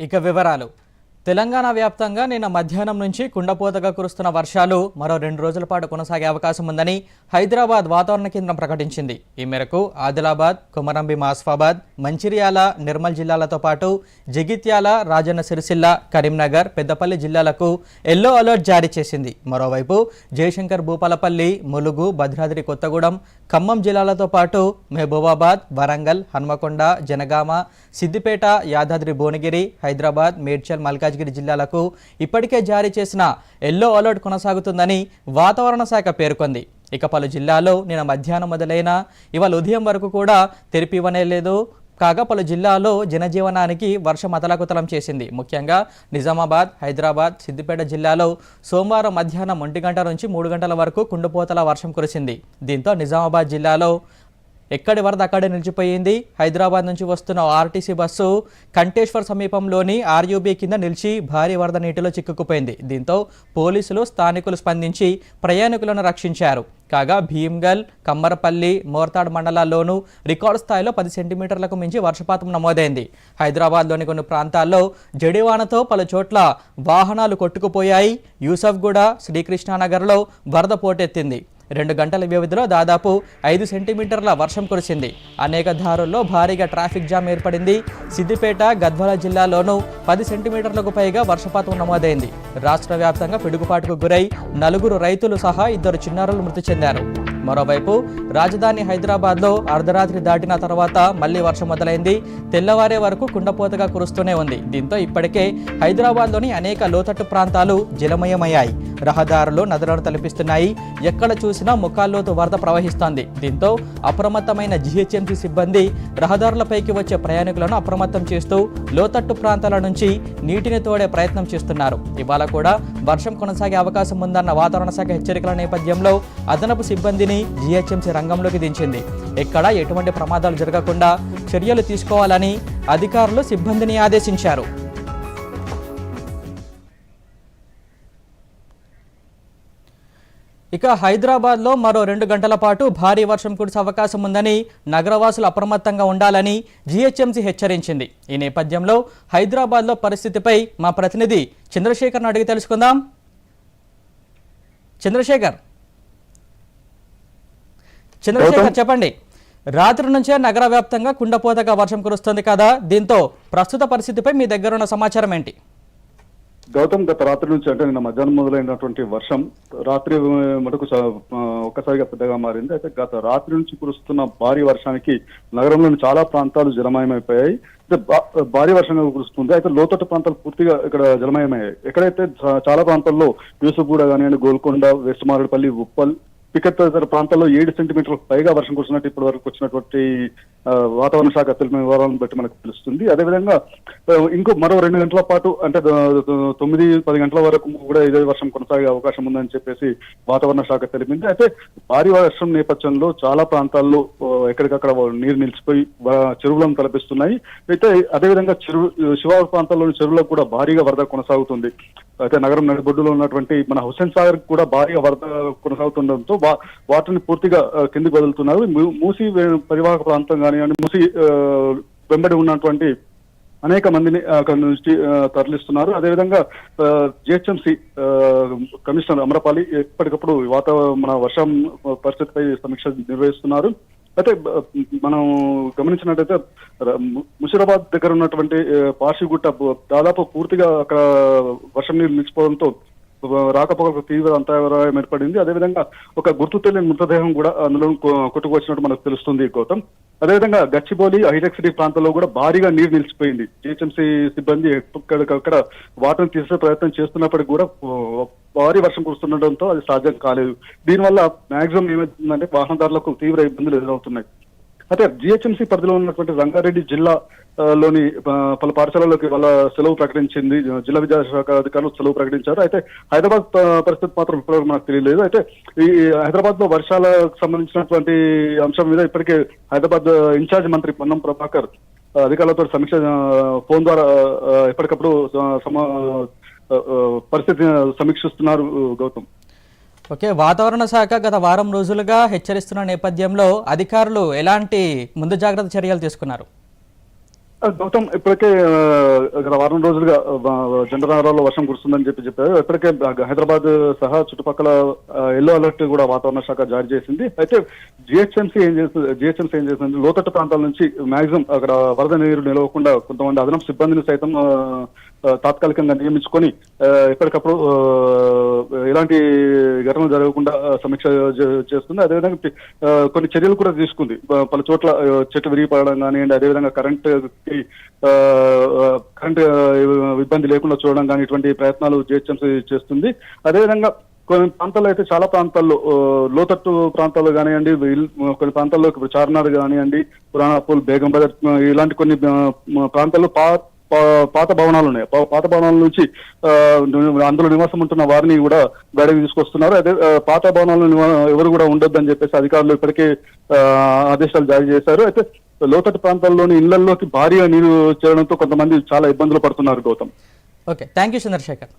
ఇక వివరాలు. తెలంగాణ వ్యాప్తంగా నిన్న మధ్యాహ్నం నుంచి కుండపోతగా కురుస్తున్న వర్షాలు మరో రెండు రోజుల పాటు కొనసాగే అవకాశం ఉందని హైదరాబాద్ వాతావరణ కేంద్రం ప్రకటించింది. ఈ మేరకు ఆదిలాబాద్ కుమరంభీం ఆస్ఫాబాద్ మంచిర్యాల నిర్మల్ జిల్లాలతో పాటు జగిత్యాల రాజన్న సిరిసిల్ల కరీంనగర్ పెద్దపల్లి జిల్లాలకు ఎల్లో అలర్ట్ జారీ చేసింది. మరోవైపు జయశంకర్ భూపాలపల్లి ములుగు భద్రాద్రి కొత్తగూడెం ఖమ్మం జిల్లాలతో పాటు మహబూబాబాద్ వరంగల్ హన్మకొండ జనగామ సిద్దిపేట యాదాద్రి భువనగిరి హైదరాబాద్ మేడ్చల్ మల్కాజ్గిరి జిల్లాలకు ఇప్పటికే జారీ చేసిన ఎల్లో అలర్ట్ కొనసాగుతుందని వాతావరణ శాఖ పేర్కొంది. ఇక పలు జిల్లాల్లో నిన్న మధ్యాహ్నం మొదలైన ఇవాళ ఉదయం వరకు కూడా తెరిపివ్వనే లేదు. కాగా పలు జిల్లాల్లో జనజీవనానికి వర్షం అతలాకుతలం చేసింది. ముఖ్యంగా నిజామాబాద్ హైదరాబాద్ సిద్దిపేట జిల్లాలో సోమవారం మధ్యాహ్నం ఒంటి గంట నుంచి మూడు గంటల వరకు కుండపోతల వర్షం కురిసింది. దీంతో నిజామాబాద్ జిల్లాలో ఎక్కడి వరద అక్కడే నిలిచిపోయింది. హైదరాబాద్ నుంచి వస్తున్న ఆర్టీసీ బస్సు కంటేశ్వర్ సమీపంలోని ఆర్యూబీ కింద నిలిచి భారీ వరద నీటిలో చిక్కుకుపోయింది. దీంతో పోలీసులు స్థానికులు స్పందించి ప్రయాణికులను రక్షించారు. కాగా భీమ్గల్ కమ్మరపల్లి మోర్తాడ్ మండలాల్లోనూ రికార్డు స్థాయిలో పది సెంటీమీటర్లకు మించి వర్షపాతం నమోదైంది. హైదరాబాద్లోని కొన్ని ప్రాంతాల్లో జడివానతో పలు చోట్ల వాహనాలు కొట్టుకుపోయాయి. యూసఫ్గూడ శ్రీకృష్ణానగర్లో వరద పోటెత్తింది. రెండు గంటల వ్యవధిలో దాదాపు ఐదు సెంటీమీటర్ల వర్షం కురిసింది. అనేక దారుల్లో భారీగా ట్రాఫిక్ జామ్ ఏర్పడింది. సిద్దిపేట గద్వాల జిల్లాలోనూ పది సెంటీమీటర్లకు పైగా వర్షపాతం నమోదైంది. రాష్ట్ర వ్యాప్తంగా పిడుగుపాటుకు గురై నలుగురు రైతులు సహా ఇద్దరు చిన్నారులు మృతి చెందారు. మరోవైపు రాజధాని హైదరాబాద్లో అర్ధరాత్రి దాటిన తర్వాత మళ్ళీ వర్షం మొదలైంది. తెల్లవారే వరకు కుండపోతగా కురుస్తూనే ఉంది. దీంతో ఇప్పటికే హైదరాబాద్లోని అనేక లోతట్టు ప్రాంతాలు జలమయమయ్యాయి. రహదారులు నదులను తలపిస్తున్నాయి. ఎక్కడ చూసినా ముఖాల్లోతు వరద ప్రవహిస్తోంది. దీంతో అప్రమత్తమైన జీహెచ్ఎంసీ సిబ్బంది రహదారులపైకి వచ్చే ప్రయాణికులను అప్రమత్తం చేస్తూ లోతట్టు ప్రాంతాల నుంచి నీటిని తోడే ప్రయత్నం చేస్తున్నారు. ఇవాళ కూడా వర్షం కొనసాగే అవకాశం ఉందన్న వాతావరణ శాఖ హెచ్చరికల నేపథ్యంలో అదనపు సిబ్బందిని జిహెచ్ఎంసీ రంగంలోకి దించింది. ఎక్కడ ఎటువంటి ప్రమాదాలు జరగకుండా చర్యలు తీసుకోవాలని అధికారులు సిబ్బందిని ఆదేశించారు. ఇక హైదరాబాద్లో మరో రెండు గంటల పాటు భారీ వర్షం కురిసే అవకాశం ఉందని నగరవాసులు అప్రమత్తంగా ఉండాలని జీహెచ్ఎంసీ హెచ్చరించింది. ఈ నేపథ్యంలో హైదరాబాద్లో పరిస్థితిపై మా ప్రతినిధి చంద్రశేఖర్ను అడిగి తెలుసుకుందాం. చంద్రశేఖర్. చంద్రశేఖర్ చెప్పండి. రాత్రి నుంచే నగర వ్యాప్తంగా కుండపోతగా వర్షం కురుస్తుంది కదా దీంతో ప్రస్తుత పరిస్థితిపై మీ దగ్గర ఉన్న సమాచారం ఏంటి? గౌతమ్ గత రాత్రి నుంచి అంటే నిన్న మధ్యాహ్నం మొదలైనటువంటి వర్షం రాత్రి మటుకు ఒక్కసారిగా పెద్దగా మారింది. అయితే గత రాత్రి నుంచి కురుస్తున్న భారీ వర్షానికి నగరంలోని చాలా ప్రాంతాలు జలమయమైపోయాయి. అయితే భారీ వర్షంగా కురుస్తుంది. అయితే లోతట్టు ప్రాంతాలు పూర్తిగా ఇక్కడ జలమయమయ్యాయి. ఎక్కడైతే చాలా ప్రాంతాల్లో యూసుగూడ కానివ్వండి గోల్కొండ వెస్ట్ మారేడుపల్లి ఉప్పల్ పికెట్ తదితర ప్రాంతాల్లో ఏడు సెంటీమీటర్లకు పైగా వర్షం కురిసినట్టు ఇప్పటి వరకు వచ్చినటువంటి వాతావరణ శాఖ తెలిపిన వివరాలను బట్టి మనకు తెలుస్తుంది. అదేవిధంగా ఇంకో మరో రెండు గంటల పాటు అంటే తొమ్మిది పది గంటల వరకు కూడా ఇదే వర్షం కొనసాగే అవకాశం ఉందని చెప్పేసి వాతావరణ శాఖ తెలిపింది. అయితే భారీ వర్షం నేపథ్యంలో చాలా ప్రాంతాల్లో ఎక్కడికక్కడ నీరు నిలిచిపోయి చెరువులను తలపిస్తున్నాయి. అయితే అదేవిధంగా చెరువు శివారు ప్రాంతాల్లోని చెరువులకు కూడా భారీగా వరద కొనసాగుతుంది. అయితే నగరం నడిబొడ్డులో ఉన్నటువంటి మన హుస్సేన్ సాగర్ కూడా భారీగా వరద కొనసాగుతుండడంతో వా- వాటిని పూర్తిగా కిందికి వదులుతున్నారు. మూసి పరివాహక ప్రాంతం కానివ్వండి మూసి వెంబడి ఉన్నటువంటి అనేక మందిని అక్కడి నుంచి తరలిస్తున్నారు. అదేవిధంగా జిహెచ్ఎంసి కమిషనర్ అమరపాలి ఎప్పటికప్పుడు వాతావరణ మన వర్షం పరిస్థితిపై సమీక్ష నిర్వహిస్తున్నారు. అయితే మనం గమనించినట్టయితే ముషిరాబాద్ దగ్గర ఉన్నటువంటి ఆ, పార్షిగుట్ట దాదాపు పూర్తిగా అక్కడ వర్షం నీరు నిలిచిపోవడంతో రాకపోకలకు తీవ్ర అంతరాయం ఏర్పడింది. అదేవిధంగా ఒక గుర్తు తెలియని మృతదేహం కూడా అందులో కొట్టుకొచ్చినట్టు మనకు తెలుస్తుంది గౌతమ్. అదేవిధంగా గచ్చిబౌలి హైటెక్ సిటీ ప్రాంతంలో కూడా భారీగా నీరు నిలిచిపోయింది. జిహెచ్ఎంసీ సిబ్బంది అక్కడ వాటర్ని తీసే ప్రయత్నం చేస్తున్నప్పటికీ కూడా భారీ వర్షం కురుస్తుండటంతో అది సాధ్యం కాలేదు. దీనివల్ల మాక్సిమం ఏమవుతుందంటే వాహనదారులకు తీవ్ర ఇబ్బందులు ఎదురవుతున్నాయి. అయితే జిహెచ్ఎంసీ పరిధిలో ఉన్నటువంటి రంగారెడ్డి జిల్లా లోని పలు పాఠశాలలోకి వాళ్ళ సెలవు ప్రకటించింది. జిల్లా విద్యాశాఖ అధికారులు సెలవు ప్రకటించారు. అయితే హైదరాబాద్ పరిస్థితి మాత్రం ఇప్పటివరకు మనకు తెలియలేదు. అయితే ఈ హైదరాబాద్లో వర్షాలకు సంబంధించినటువంటి అంశం మీద ఇప్పటికే హైదరాబాద్ ఇన్ఛార్జ్ మంత్రి పొన్నం ప్రభాకర్ అధికారులతో సమీక్ష ఫోన్ ద్వారా ఎప్పటికప్పుడు పరిస్థితి సమీక్షిస్తున్నారు గౌతమ్. ఓకే వాతావరణ శాఖ గత వారం రోజులుగా హెచ్చరిస్తున్న నేపథ్యంలో అధికారులు ఎలాంటి ముందు జాగ్రత్త చర్యలు తీసుకున్నారు? గౌతమ్ ఇప్పటికే గత వారం రోజులుగా ఆ, జంటనగరాల్లో వర్షం కురుస్తుందని చెప్పి చెప్పారు. ఇప్పటికే హైదరాబాద్ సహా చుట్టుపక్కల ఎల్లో అలర్ట్ కూడా వాతావరణ శాఖ జారీ చేసింది. అయితే జిహెచ్ఎంసీ ఏం చేస్తుంది జిహెచ్ఎంసీ ఏం చేసింది లోతట్టు ప్రాంతాల నుంచి మాక్సిమం అక్కడ వరద నీరు నిలవకుండా కొంతమంది అదనపు సిబ్బందిని సైతం తాత్కాలికంగా నియమించుకొని ఎప్పటికప్పుడు ఆ, ఎలాంటి ఘటనలు జరగకుండా సమీక్ష చేస్తుంది. అదేవిధంగా కొన్ని చర్యలు కూడా తీసుకుంది. పలు చోట్ల ఆ, చెట్టు విరిగిపడడం కానివ్వండి అదేవిధంగా కరెంట్ ఆ, కరెంట్ ఇబ్బంది లేకుండా చూడడం కానీ ఇటువంటి ప్రయత్నాలు జిహెచ్ఎంసీ చేస్తుంది. అదేవిధంగా కొన్ని ప్రాంతాల్లో అయితే చాలా ప్రాంతాల్లో లోతట్టు ప్రాంతాల్లో కానివ్వండి కొన్ని ప్రాంతాల్లో చార్నార్ కానివ్వండి పురాణాపూల్ బేగం బజార్ ఇలాంటి కొన్ని ప్రాంతాల్లో పా- పాత భవనాలు ఉన్నాయి. పాత భవనాల నుంచి అందులో నివాసం ఉంటున్న వారిని కూడా బయటకు తీసుకొస్తున్నారు. అదే పాత భవనాలను ఎవరు కూడా ఉండొద్దని చెప్పేసి అధికారులు ఇప్పటికే ఆదేశాలు జారీ చేశారు. అయితే లోతట్టు ప్రాంతాల్లోని ఇళ్ళలోకి భారీగా నీరు చేరడంతో కొంతమంది చాలా ఇబ్బందులు పడుతున్నారు Gautam. Okay. Thank you Chandrasekhar